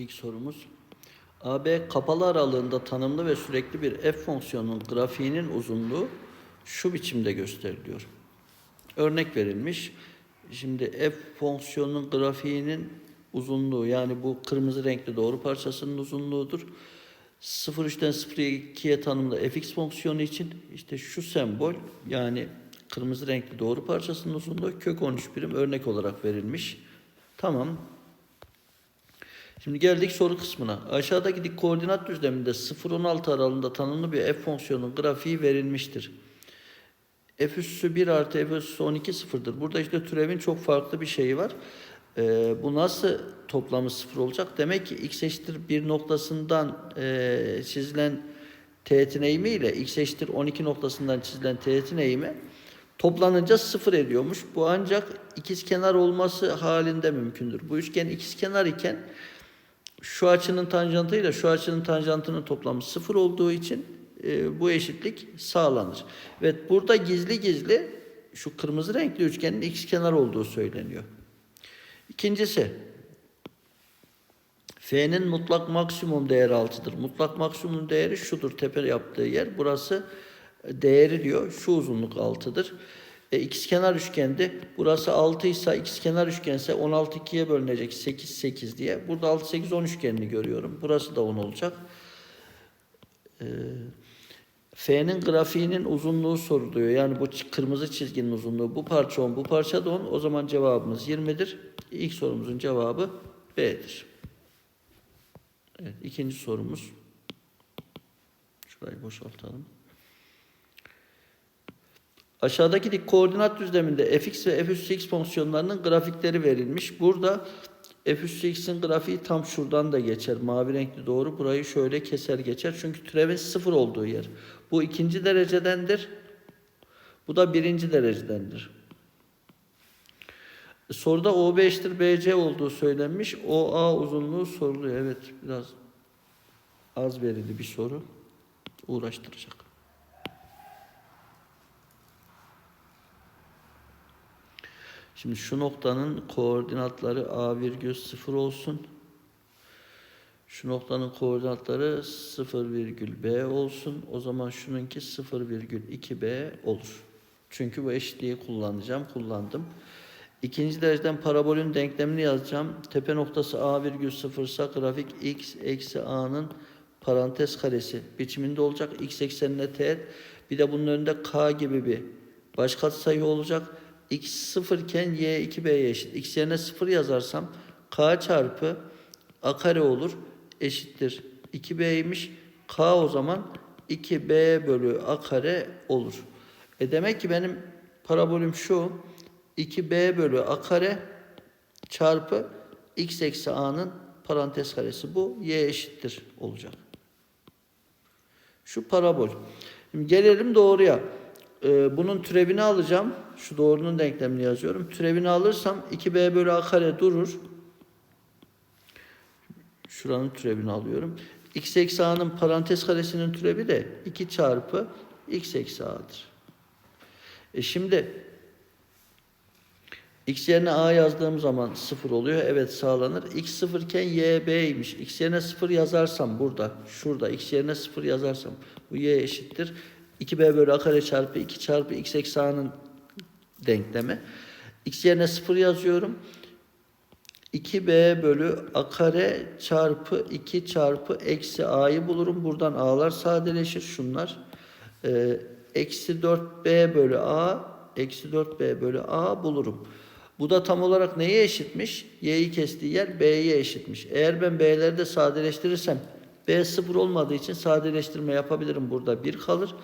İlk sorumuz. AB kapalı aralığında tanımlı ve sürekli bir f fonksiyonunun grafiğinin uzunluğu şu biçimde gösteriliyor. Örnek verilmiş. Şimdi f fonksiyonunun grafiğinin uzunluğu yani bu kırmızı renkli doğru parçasının uzunluğudur. 0,3'ten 0,2'ye tanımlı fx fonksiyonu için işte şu sembol yani kırmızı renkli doğru parçasının uzunluğu kök 13 birim örnek olarak verilmiş. Tamam. Şimdi geldik soru kısmına. Aşağıdaki dik koordinat düzleminde 0-16 aralığında tanımlı bir f fonksiyonun grafiği verilmiştir. f üssü 1 artı f üssü 12 sıfırdır. Burada işte türevin çok farklı bir şeyi var. Ee, bu nasıl toplamı sıfır olacak? Demek ki x eşittir 1 noktasından e, çizilen teğetin eğimi ile x eşittir 12 noktasından çizilen teğetin eğimi toplanınca sıfır ediyormuş. Bu ancak ikizkenar olması halinde mümkündür. Bu üçgen ikizkenar iken şu açının tanjantıyla şu açının tanjantının toplamı sıfır olduğu için e, bu eşitlik sağlanır. Ve burada gizli gizli şu kırmızı renkli üçgenin ikizkenar olduğu söyleniyor. İkincisi F'nin mutlak maksimum değeri 6'dır. Mutlak maksimum değeri şudur. Tepe yaptığı yer. Burası değeri diyor. Şu uzunluk 6'dır. E, ikizkenar üçgende burası 6 ise ikizkenar üçgense 16 ikiye bölünecek 8 8 diye. Burada 6 8 10 üçgenini görüyorum. Burası da 10 olacak. E, F'nin grafiğinin uzunluğu soruluyor. Yani bu kırmızı çizginin uzunluğu. Bu parça 10, bu parça da 10. O zaman cevabımız 20'dir. İlk sorumuzun cevabı B'dir. Evet, ikinci sorumuz. Şurayı boşaltalım. Aşağıdaki dik koordinat düzleminde fx ve f üssü x fonksiyonlarının grafikleri verilmiş. Burada f üssü x'in grafiği tam şuradan da geçer. Mavi renkli doğru. Burayı şöyle keser geçer. Çünkü türevin sıfır olduğu yer. Bu ikinci derecedendir. Bu da birinci derecedendir. Soruda OB eşittir BC olduğu söylenmiş. OA uzunluğu soruluyor. Evet biraz az verili bir soru. Uğraştıracak. Şimdi şu noktanın koordinatları A virgül 0 olsun. Şu noktanın koordinatları 0 virgül B olsun. O zaman şununki 0 virgül 2 B olur. Çünkü bu eşitliği kullanacağım. Kullandım. İkinci dereceden parabolün denklemini yazacağım. Tepe noktası A virgül 0 ise grafik x eksi A'nın parantez karesi biçiminde olacak. X eksenine teğet. Bir de bunun önünde K gibi bir baş katsayı olacak. X 0 iken Y 2B'ye eşit. X yerine 0 yazarsam K çarpı A kare olur. Eşittir. 2B'ymiş. K o zaman 2B bölü A kare olur. E demek ki benim parabolüm şu. 2b bölü a kare çarpı x eksi a'nın parantez karesi. Bu y eşittir olacak. Şu parabol. Şimdi gelelim doğruya. Ee, bunun türevini alacağım. Şu doğrunun denklemini yazıyorum. Türevini alırsam 2b bölü a kare durur. Şuranın türevini alıyorum. x eksi a'nın parantez karesinin türevi de 2 çarpı x eksi a'dır. E şimdi X yerine A yazdığım zaman 0 oluyor. Evet sağlanır. X 0 iken Y B'ymiş. X yerine 0 yazarsam burada, şurada X yerine 0 yazarsam bu Y eşittir. 2B bölü A kare çarpı 2 çarpı X eksi A'nın denklemi. X yerine 0 yazıyorum. 2B bölü A kare çarpı 2 çarpı eksi A'yı bulurum. Buradan A'lar sadeleşir şunlar. Ee, eksi 4B bölü A eksi 4B bölü A bulurum. Bu da tam olarak neye eşitmiş? Y'yi kestiği yer B'ye eşitmiş. Eğer ben B'leri de sadeleştirirsem B sıfır olmadığı için sadeleştirme yapabilirim. Burada 1 kalır.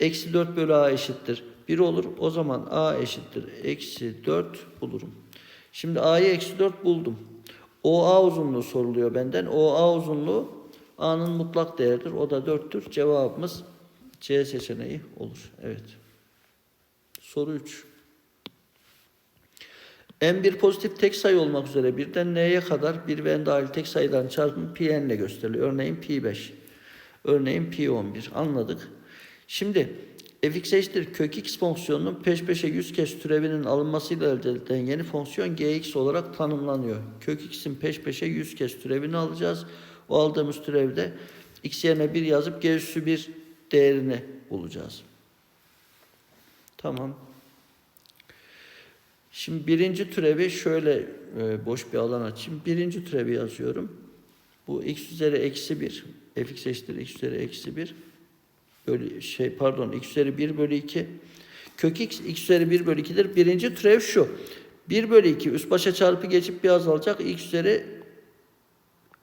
Eksi 4 bölü A eşittir. 1 olur. O zaman A eşittir. Eksi 4 bulurum. Şimdi A'yı eksi 4 buldum. OA uzunluğu soruluyor benden. OA uzunluğu A'nın mutlak değeridir. O da 4'tür. Cevabımız C seçeneği olur. Evet. Soru 3. n1 pozitif tek sayı olmak üzere birden n'ye kadar bir ve n dahil tek sayıdan çarpımı pi n ile gösteriliyor. Örneğin pi 5. Örneğin pi 11. Anladık. Şimdi fx eşittir kök x fonksiyonunun peş peşe 100 kez türevinin alınmasıyla elde edilen yeni fonksiyon gx olarak tanımlanıyor. Kök x'in peş peşe 100 kez türevini alacağız. O aldığımız türevde x yerine 1 yazıp g üssü 1 değerini bulacağız. Tamam. Şimdi birinci türevi şöyle e, boş bir alan açayım. Birinci türevi yazıyorum. Bu x üzeri eksi 1. fx eşittir x üzeri eksi 1. Bölü, şey pardon x üzeri 1 bölü 2. Kök x x üzeri 1 bölü 2'dir. Birinci türev şu. 1 bölü 2 üst başa çarpı geçip bir azalacak. x üzeri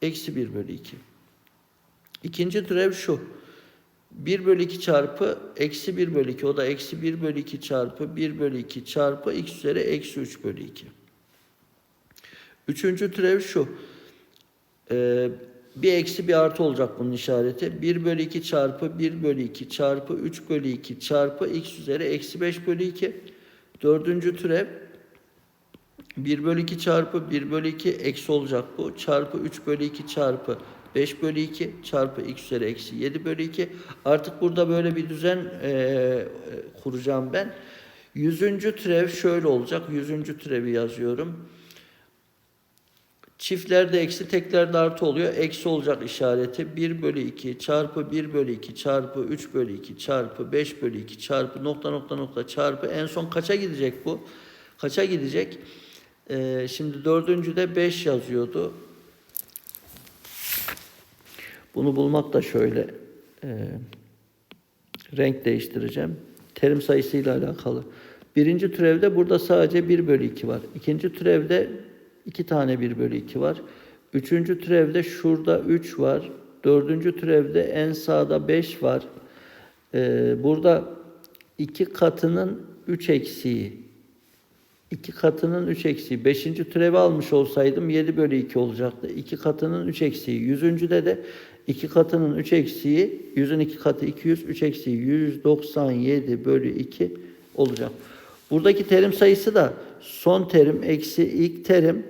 eksi 1 bölü 2. İkinci türev şu. 1 bölü 2 çarpı eksi 1 bölü 2 o da eksi 1 bölü 2 çarpı 1 bölü 2 çarpı x üzeri eksi 3 bölü 2. Üçüncü türev şu. Ee, bir eksi bir artı olacak bunun işareti. 1 bölü 2 çarpı 1 bölü 2 çarpı 3 bölü 2 çarpı x üzeri eksi 5 bölü 2. Dördüncü türev 1 bölü 2 çarpı 1 bölü 2 eksi olacak bu. Çarpı 3 bölü 2 çarpı 5 bölü 2 çarpı x üzeri eksi 7 bölü 2. Artık burada böyle bir düzen eee, kuracağım ben. Yüzüncü türev şöyle olacak. Yüzüncü türevi yazıyorum. Çiftlerde eksi teklerde artı oluyor. Eksi olacak işareti 1 bölü 2 çarpı 1 bölü 2 çarpı 3 bölü 2 çarpı 5 bölü 2 çarpı nokta nokta nokta çarpı en son kaça gidecek bu? Kaça gidecek? Ee, şimdi dördüncüde 5 yazıyordu. Bunu bulmak da şöyle e, renk değiştireceğim. Terim sayısıyla alakalı. Birinci türevde burada sadece 1 bölü 2 var. İkinci türevde 2 tane 1 bölü 2 var. Üçüncü türevde şurada 3 var. Dördüncü türevde en sağda 5 var. Ee, burada 2 katının 3 eksiği. 2 katının 3 eksiği. Beşinci türevi almış olsaydım 7 bölü 2 olacaktı. 2 katının 3 eksiği. Yüzüncüde de 2 katının 3 eksiği. Yüzün 2 katı 200. 3 eksiği 197 bölü 2 olacak. Buradaki terim sayısı da son terim eksi ilk terim.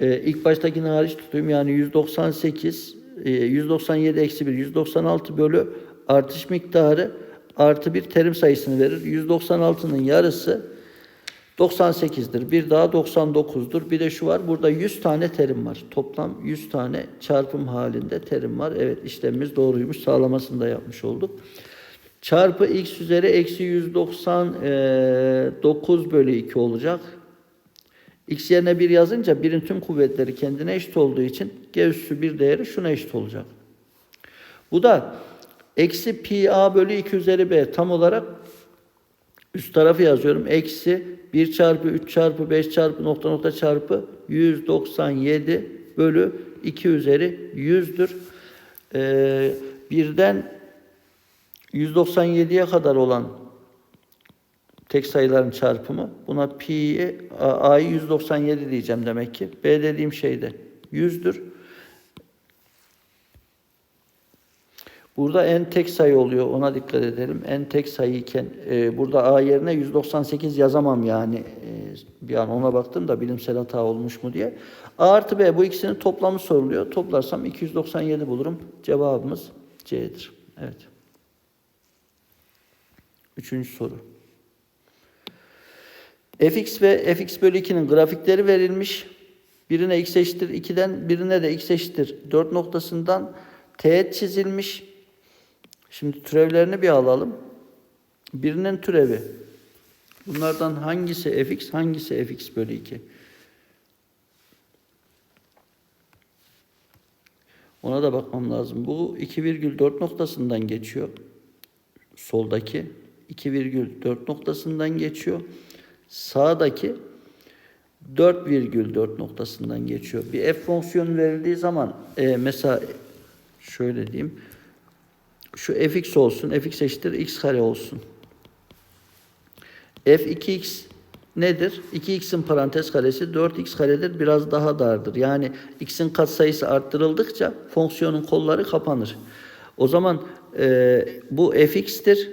Ee, ilk baştakini hariç tutayım. Yani 198, e, 197 eksi 1, 196 bölü artış miktarı artı bir terim sayısını verir. 196'nın yarısı 98'dir. Bir daha 99'dur. Bir de şu var. Burada 100 tane terim var. Toplam 100 tane çarpım halinde terim var. Evet işlemimiz doğruymuş. Sağlamasını da yapmış olduk. Çarpı x üzeri eksi 199 bölü 2 olacak. X yerine 1 yazınca birin tüm kuvvetleri kendine eşit olduğu için g üssü 1 değeri şuna eşit olacak. Bu da eksi pi a bölü 2 üzeri b tam olarak üst tarafı yazıyorum. Eksi 1 çarpı 3 çarpı 5 çarpı nokta nokta çarpı 197 bölü 2 üzeri 100'dür. Ee, birden 197'ye kadar olan tek sayıların çarpımı. Buna pi'ye a'yı 197 diyeceğim demek ki. B dediğim şey de 100'dür. Burada en tek sayı oluyor. Ona dikkat edelim. En tek sayıyken e, burada a yerine 198 yazamam yani. E, bir an ona baktım da bilimsel hata olmuş mu diye. A artı B bu ikisinin toplamı soruluyor. Toplarsam 297 bulurum. Cevabımız C'dir. Evet. Üçüncü soru. fx ve fx bölü 2'nin grafikleri verilmiş. Birine x eşittir 2'den birine de x eşittir 4 noktasından teğet çizilmiş. Şimdi türevlerini bir alalım. Birinin türevi. Bunlardan hangisi fx hangisi fx bölü 2? Ona da bakmam lazım. Bu 2,4 noktasından geçiyor. Soldaki 2,4 noktasından geçiyor. Sağdaki 4,4 noktasından geçiyor. Bir f fonksiyonu verildiği zaman e, mesela şöyle diyeyim. Şu fx olsun. fx eşittir x kare olsun. f2x nedir? 2x'in parantez karesi 4x karedir. Biraz daha dardır. Yani x'in katsayısı arttırıldıkça fonksiyonun kolları kapanır. O zaman e, bu fx'tir.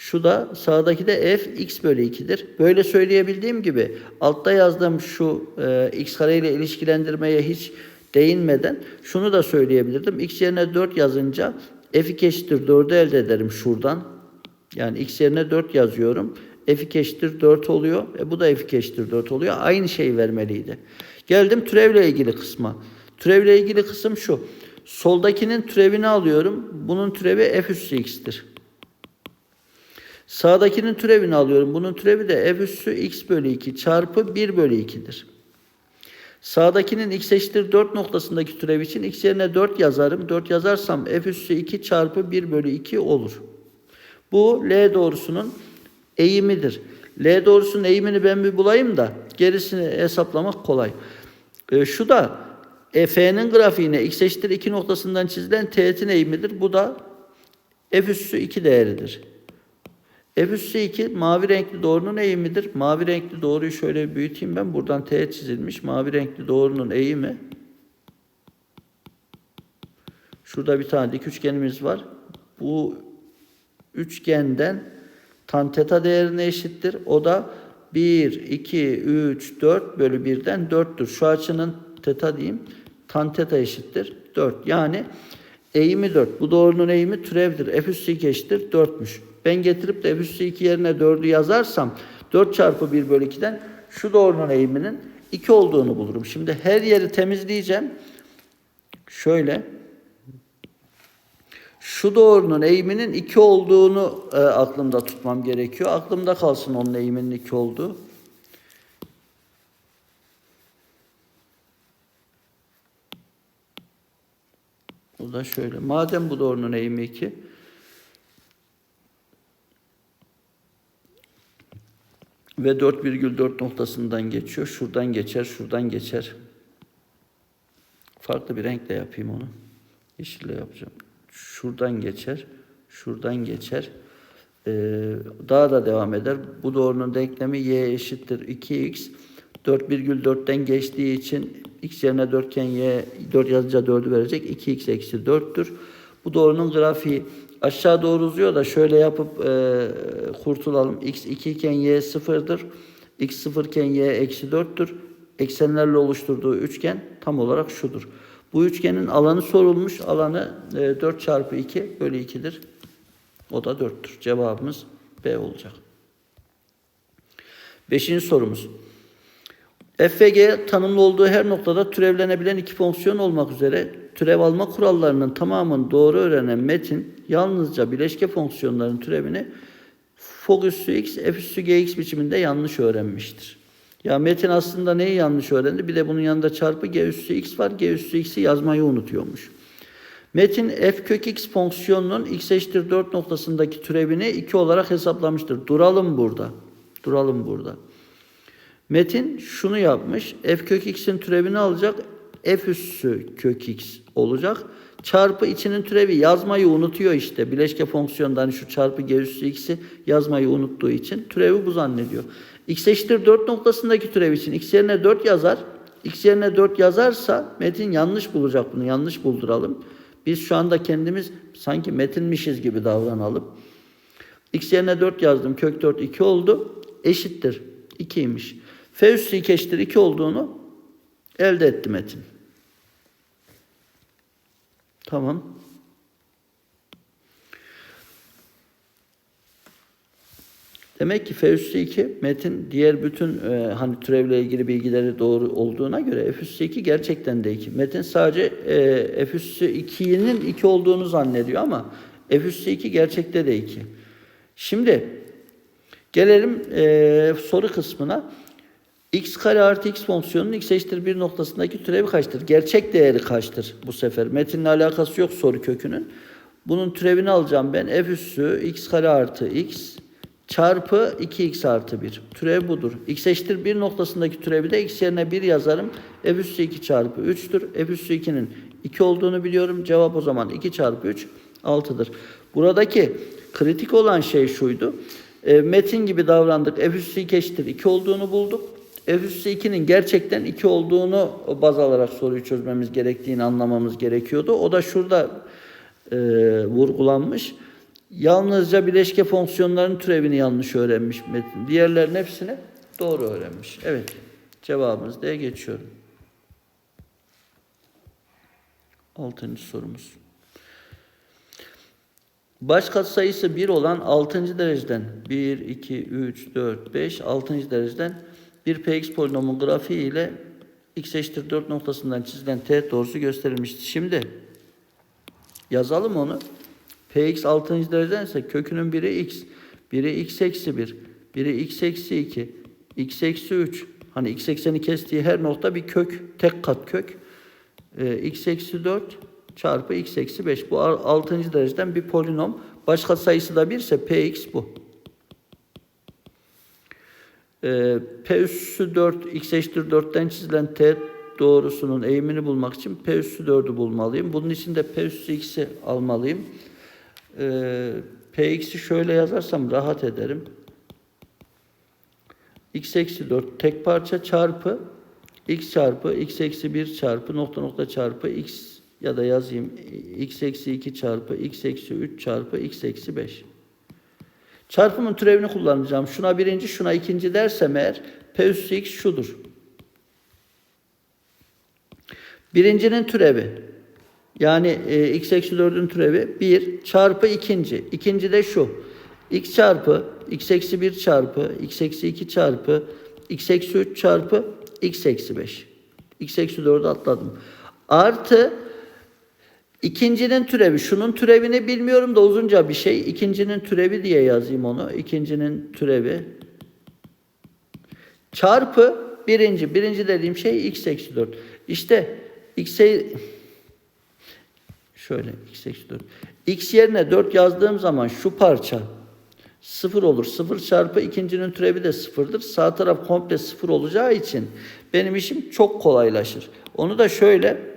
Şu da sağdaki de f x bölü 2'dir. Böyle söyleyebildiğim gibi altta yazdığım şu e, x kare ile ilişkilendirmeye hiç değinmeden şunu da söyleyebilirdim. x yerine 4 yazınca f2 eşittir 4'ü elde ederim şuradan. Yani x yerine 4 yazıyorum. f2 eşittir 4 oluyor. E bu da f2 eşittir 4 oluyor. Aynı şeyi vermeliydi. Geldim türevle ilgili kısma. Türevle ilgili kısım şu. Soldakinin türevini alıyorum. Bunun türevi f üssü x'tir. Sağdakinin türevini alıyorum. Bunun türevi de f üssü x bölü 2 çarpı 1 bölü 2'dir. Sağdakinin x eşittir 4 noktasındaki türev için x yerine 4 yazarım. 4 yazarsam f üssü 2 çarpı 1 bölü 2 olur. Bu L doğrusunun eğimidir. L doğrusunun eğimini ben bir bulayım da gerisini hesaplamak kolay. E, şu da F'nin grafiğine x eşittir 2 noktasından çizilen teğetin eğimidir. Bu da f üssü 2 değeridir. Üssü 2 mavi renkli doğrunun eğimidir. Mavi renkli doğruyu şöyle büyüteyim ben. Buradan teğet çizilmiş. Mavi renkli doğrunun eğimi. Şurada bir tane dik üçgenimiz var. Bu üçgenden tan teta değerine eşittir. O da 1, 2, 3, 4 bölü 1'den 4'tür. Şu açının teta diyeyim. Tan teta eşittir 4. Yani eğimi 4. Bu doğrunun eğimi türevdir. F üssü 2 eşittir 4'müş. Ben getirip de F üssü 2 yerine 4'ü yazarsam 4 çarpı 1 bölü 2'den şu doğrunun eğiminin 2 olduğunu bulurum. Şimdi her yeri temizleyeceğim. Şöyle şu doğrunun eğiminin 2 olduğunu e, aklımda tutmam gerekiyor. Aklımda kalsın onun eğiminin 2 olduğu. Bu da şöyle. Madem bu doğrunun eğimi 2 ve 4,4 noktasından geçiyor. Şuradan geçer, şuradan geçer. Farklı bir renkle yapayım onu. Yeşille yapacağım. Şuradan geçer, şuradan geçer. Ee, daha da devam eder. Bu doğrunun denklemi y eşittir 2x. 4,4'ten geçtiği için x yerine 4 iken y 4 yazınca 4'ü verecek. 2x eksi 4'tür. Bu doğrunun grafiği aşağı doğru uzuyor da şöyle yapıp e, kurtulalım. x 2 iken y 0'dır. x 0 iken y eksi 4'tür. Eksenlerle oluşturduğu üçgen tam olarak şudur. Bu üçgenin alanı sorulmuş. Alanı e, 4 çarpı 2 bölü 2'dir. O da 4'tür. Cevabımız B olacak. Beşinci sorumuz. F ve G tanımlı olduğu her noktada türevlenebilen iki fonksiyon olmak üzere türev alma kurallarının tamamını doğru öğrenen Metin yalnızca bileşke fonksiyonların türevini fog üssü x, f üssü gx biçiminde yanlış öğrenmiştir. Ya Metin aslında neyi yanlış öğrendi? Bir de bunun yanında çarpı g üssü x var. G üssü x'i yazmayı unutuyormuş. Metin f kök x fonksiyonunun x eşittir 4 noktasındaki türevini 2 olarak hesaplamıştır. Duralım burada. Duralım burada. Metin şunu yapmış. F kök x'in türevini alacak. F üssü kök x olacak. Çarpı içinin türevi yazmayı unutuyor işte. Bileşke fonksiyondan şu çarpı g üssü x'i yazmayı unuttuğu için türevi bu zannediyor. x eşittir 4 noktasındaki türev için x yerine 4 yazar. x yerine 4 yazarsa Metin yanlış bulacak bunu. Yanlış bulduralım. Biz şu anda kendimiz sanki metinmişiz gibi davranalım. x yerine 4 yazdım. Kök 4 2 oldu. Eşittir. 2'ymiş. F üssü 2 eşittir 2 olduğunu elde etti Metin. Tamam. Demek ki F üssü 2 Metin diğer bütün e, hani türevle ilgili bilgileri doğru olduğuna göre F üssü 2 gerçekten de 2. Metin sadece e, F üssü 2'nin 2 olduğunu zannediyor ama F üssü 2 gerçekte de 2. Şimdi gelelim e, soru kısmına. X kare artı x fonksiyonunun x eşittir 1 noktasındaki türevi kaçtır? Gerçek değeri kaçtır bu sefer? Metinle alakası yok soru kökünün. Bunun türevini alacağım ben. f üssü x kare artı x çarpı 2x artı 1. Türev budur. x eşittir 1 noktasındaki türevi de x yerine 1 yazarım. f üssü 2 çarpı 3'tür. f üssü 2'nin 2 olduğunu biliyorum. Cevap o zaman 2 çarpı 3 6'dır. Buradaki kritik olan şey şuydu. E, metin gibi davrandık. f üssü 2 eşittir 2 olduğunu bulduk. F üssü 2'nin gerçekten 2 olduğunu baz alarak soruyu çözmemiz gerektiğini anlamamız gerekiyordu. O da şurada e, vurgulanmış. Yalnızca bileşke fonksiyonların türevini yanlış öğrenmiş Metin. Diğerlerin hepsini doğru öğrenmiş. Evet. Cevabımız diye geçiyorum. Altıncı sorumuz. Baş katsayısı 1 olan 6. dereceden 1, 2, 3, 4, 5, 6. dereceden bir px polinomun grafiği ile x eşittir 4 noktasından çizilen teğet doğrusu gösterilmiştir. Şimdi yazalım onu. px 6. dereceden ise kökünün biri x, biri x eksi 1, biri x eksi 2, x eksi 3. Hani x ekseni kestiği her nokta bir kök, tek kat kök. Ee, x eksi 4 çarpı x eksi 5. Bu 6. dereceden bir polinom. Başka sayısı da 1 ise px bu. Ee, p üssü 4 x eşittir 4'ten çizilen teğet doğrusunun eğimini bulmak için p üssü 4'ü bulmalıyım. Bunun için de p üssü x'i almalıyım. Ee, px'i şöyle yazarsam rahat ederim. x eksi 4 tek parça çarpı x çarpı x eksi 1 çarpı nokta nokta çarpı x ya da yazayım x eksi 2 çarpı x eksi 3 çarpı x eksi 5. Çarpımın türevini kullanacağım. Şuna birinci, şuna ikinci dersem eğer p üssü x şudur. Birincinin türevi yani e, x eksi 4'ün türevi 1 çarpı ikinci. İkinci de şu. x çarpı x eksi 1 çarpı x eksi 2 çarpı x eksi 3 çarpı x eksi 5. x eksi 4'ü atladım. Artı ikincinin türevi. Şunun türevini bilmiyorum da uzunca bir şey. İkincinin türevi diye yazayım onu. İkincinin türevi. Çarpı birinci. Birinci dediğim şey x eksi 4. İşte x'e şöyle x eksi 4. x yerine 4 yazdığım zaman şu parça 0 olur. 0 çarpı ikincinin türevi de 0'dır. Sağ taraf komple 0 olacağı için benim işim çok kolaylaşır. Onu da şöyle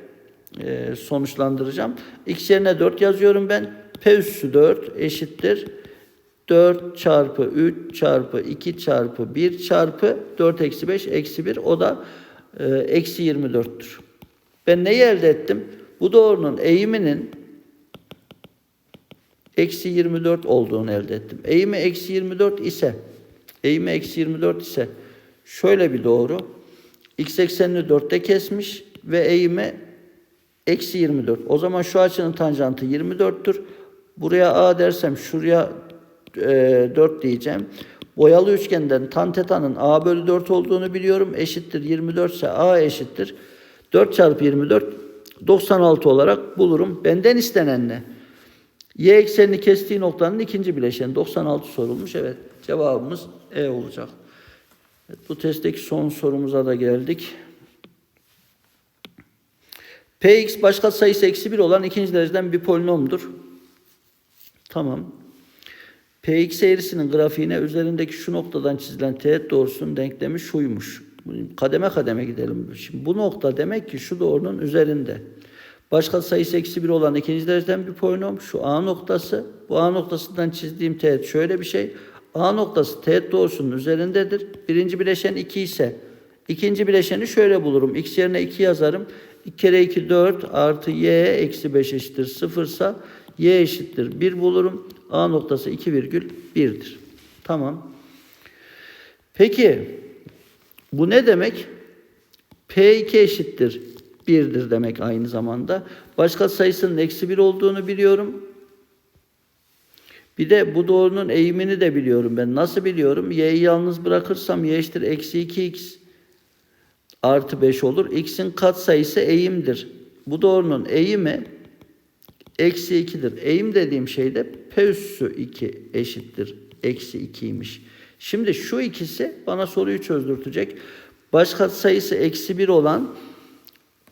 e, sonuçlandıracağım. X yerine 4 yazıyorum ben. P üssü 4 eşittir. 4 çarpı 3 çarpı 2 çarpı 1 çarpı 4 eksi 5 eksi 1 o da e, eksi 24'tür. Ben neyi elde ettim? Bu doğrunun eğiminin eksi 24 olduğunu elde ettim. Eğimi eksi 24 ise eğimi eksi 24 ise şöyle bir doğru. X eksenini 4'te kesmiş ve eğimi eksi 24. O zaman şu açının tanjantı 24'tür. Buraya A dersem şuraya e, 4 diyeceğim. Boyalı üçgenden tan teta'nın A bölü 4 olduğunu biliyorum. Eşittir 24 ise A eşittir. 4 çarpı 24 96 olarak bulurum. Benden istenen ne? Y eksenini kestiği noktanın ikinci bileşeni 96 sorulmuş. Evet cevabımız E olacak. Evet, bu testteki son sorumuza da geldik. Px başka sayısı eksi 1 olan ikinci dereceden bir polinomdur. Tamam. Px eğrisinin grafiğine üzerindeki şu noktadan çizilen teğet doğrusunun denklemi şuymuş. Kademe kademe gidelim. Şimdi bu nokta demek ki şu doğrunun üzerinde. Başka sayısı eksi 1 olan ikinci dereceden bir polinom. Şu A noktası. Bu A noktasından çizdiğim teğet şöyle bir şey. A noktası teğet doğrusunun üzerindedir. Birinci bileşen 2 ise ikinci bileşeni şöyle bulurum. X yerine 2 yazarım. 2 kere 2 4 artı y eksi 5 eşittir 0 ise y eşittir 1 bulurum. A noktası 2 virgül 1'dir. Tamam. Peki bu ne demek? P2 eşittir 1'dir demek aynı zamanda. Başka sayısının eksi 1 olduğunu biliyorum. Bir de bu doğrunun eğimini de biliyorum ben. Nasıl biliyorum? Y'yi yalnız bırakırsam y eşittir eksi 2x artı 5 olur. X'in katsayısı eğimdir. Bu doğrunun eğimi eksi 2'dir. Eğim dediğim şey de P üssü 2 eşittir. Eksi 2'ymiş. Şimdi şu ikisi bana soruyu çözdürtecek. Başka sayısı eksi 1 olan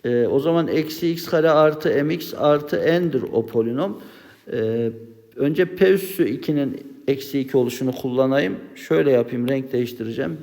e, o zaman eksi x kare artı mx artı n'dir o polinom. E, önce p üssü 2'nin eksi 2 oluşunu kullanayım. Şöyle yapayım renk değiştireceğim.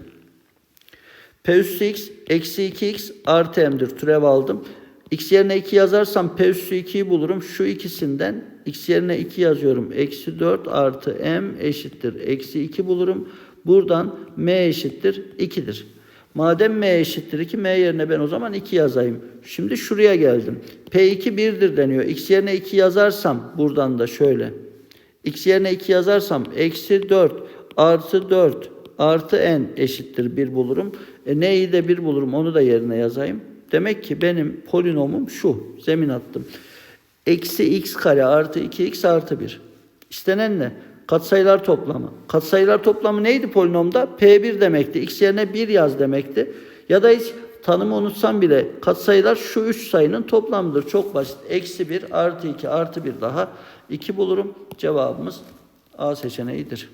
P üssü x eksi 2x artı m'dir. Türev aldım. X yerine 2 yazarsam P üssü 2'yi bulurum. Şu ikisinden x yerine 2 yazıyorum. Eksi 4 artı m eşittir. Eksi 2 bulurum. Buradan m eşittir 2'dir. Madem m eşittir 2, m yerine ben o zaman 2 yazayım. Şimdi şuraya geldim. P2 1'dir deniyor. X yerine 2 yazarsam buradan da şöyle. X yerine 2 yazarsam eksi 4 artı 4 artı n eşittir 1 bulurum. E, n'yi de 1 bulurum onu da yerine yazayım. Demek ki benim polinomum şu. Zemin attım. Eksi x kare artı 2x artı 1. İstenen ne? Katsayılar toplamı. Katsayılar toplamı neydi polinomda? P1 demekti. X yerine 1 yaz demekti. Ya da hiç tanımı unutsam bile katsayılar şu üç sayının toplamıdır. Çok basit. Eksi 1 artı 2 artı 1 daha 2 bulurum. Cevabımız A seçeneğidir.